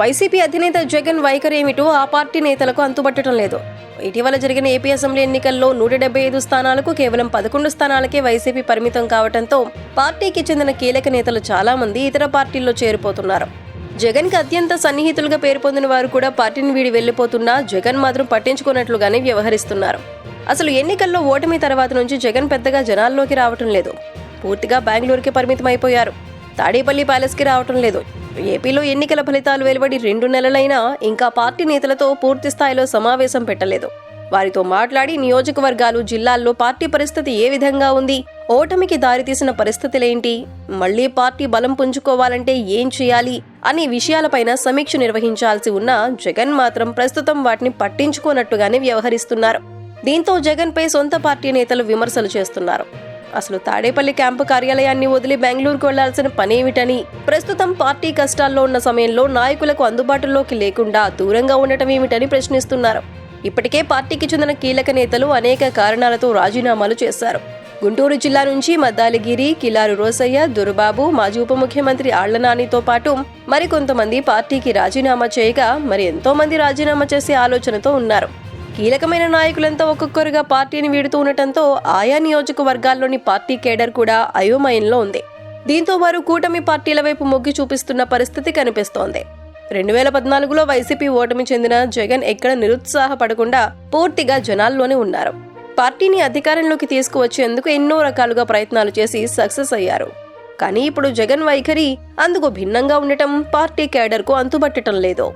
YCP అధినేత జగన్ వైఖరి ఏమిటో ఆ పార్టీ నేతలకు అంతుబట్టడం లేదు. ఇటీవల జరిగిన ఏపీ అసెంబ్లీ ఎన్నికల్లో నూట డెబ్బై ఐదు స్థానాలకు కేవలం పదకొండు స్థానాలకే వైసీపీ పరిమితం కావడంతో పార్టీకి చెందిన కీలక నేతలు చాలా మంది ఇతర పార్టీల్లో చేరిపోతున్నారు. జగన్కి అత్యంత సన్నిహితులుగా పేరు పొందిన వారు కూడా పార్టీని వీడి వెళ్ళిపోతున్నా జగన్ మాత్రం పట్టించుకున్నట్లుగానే వ్యవహరిస్తున్నారు. అసలు ఎన్నికల్లో ఓటమి తర్వాత నుంచి జగన్ పెద్దగా జనాల్లోకి రావటం లేదు. పూర్తిగా బెంగళూరుకి పరిమితం అయిపోయారు తాడేపల్లి ప్యాలెస్కి రావటం లేదు. ఏపీలో ఎన్నికల ఫలితాలు వెలువడి రెండు నెలలైనా ఇంకా పార్టీ నేతలతో పూర్తి స్థాయిలో సమావేశం పెట్టలేదు. వారితో మాట్లాడి నియోజకవర్గాలు జిల్లాల్లో పార్టీ పరిస్థితి ఏ విధంగా ఉంది ఓటమికి దారితీసిన పరిస్థితులేంటి మళ్ళీ పార్టీ బలం పుంజుకోవాలంటే ఏం చేయాలి అనే విషయాలపైన సమీక్ష నిర్వహించాల్సి ఉన్న జగన్ మాత్రం ప్రస్తుతం వాటిని పట్టించుకోనట్టుగానే వ్యవహరిస్తున్నారు. దీంతో జగన్పై సొంత పార్టీ నేతలు విమర్శలు చేస్తున్నారు. అసలు తాడేపల్లి క్యాంపు కార్యాలయాన్ని వదిలి బెంగళూరుకు వెళ్ళాల్సిన పనేమిటని ప్రస్తుతం పార్టీ కష్టాల్లో ఉన్న సమయంలో నాయకులకు అందుబాటులోకి లేకుండా దూరంగా ఉండటం ఏమిటని ప్రశ్నిస్తున్నారు. ఇప్పటికే పార్టీకి చెందిన కీలక నేతలు అనేక కారణాలతో రాజీనామాలు చేశారు. గుంటూరు జిల్లా నుంచి మద్దాలిగిరి కిలారు రోసయ్య దుర్బాబు మాజీ ఉప ముఖ్యమంత్రి ఆళ్ళ నానితో పాటు మరికొంతమంది పార్టీకి రాజీనామా చేయగా మరి ఎంతో మంది రాజీనామా చేసే ఆలోచనతో ఉన్నారు. కీలకమైన నాయకులంతా ఒక్కొక్కరుగా పార్టీని వీడుతూ ఉండటంతో ఆయా నియోజకవర్గాల్లోని పార్టీ కేడర్ కూడా అయోమయంలో ఉంది. దీంతో వారు కూటమి పార్టీల వైపు మొగ్గి చూపిస్తున్న పరిస్థితి కనిపిస్తోంది. రెండు వేల పద్నాలుగులో వైసీపీ ఓటమి చెందిన జగన్ ఎక్కడ నిరుత్సాహపడకుండా పూర్తిగా జనాల్లోనే ఉన్నారు. పార్టీని అధికారంలోకి తీసుకువచ్చేందుకు ఎన్నో రకాలుగా ప్రయత్నాలు చేసి సక్సెస్ అయ్యారు. కానీ ఇప్పుడు జగన్ వైఖరి అందుకు భిన్నంగా ఉండటం పార్టీ కేడర్కు అంతుబట్టడం లేదు.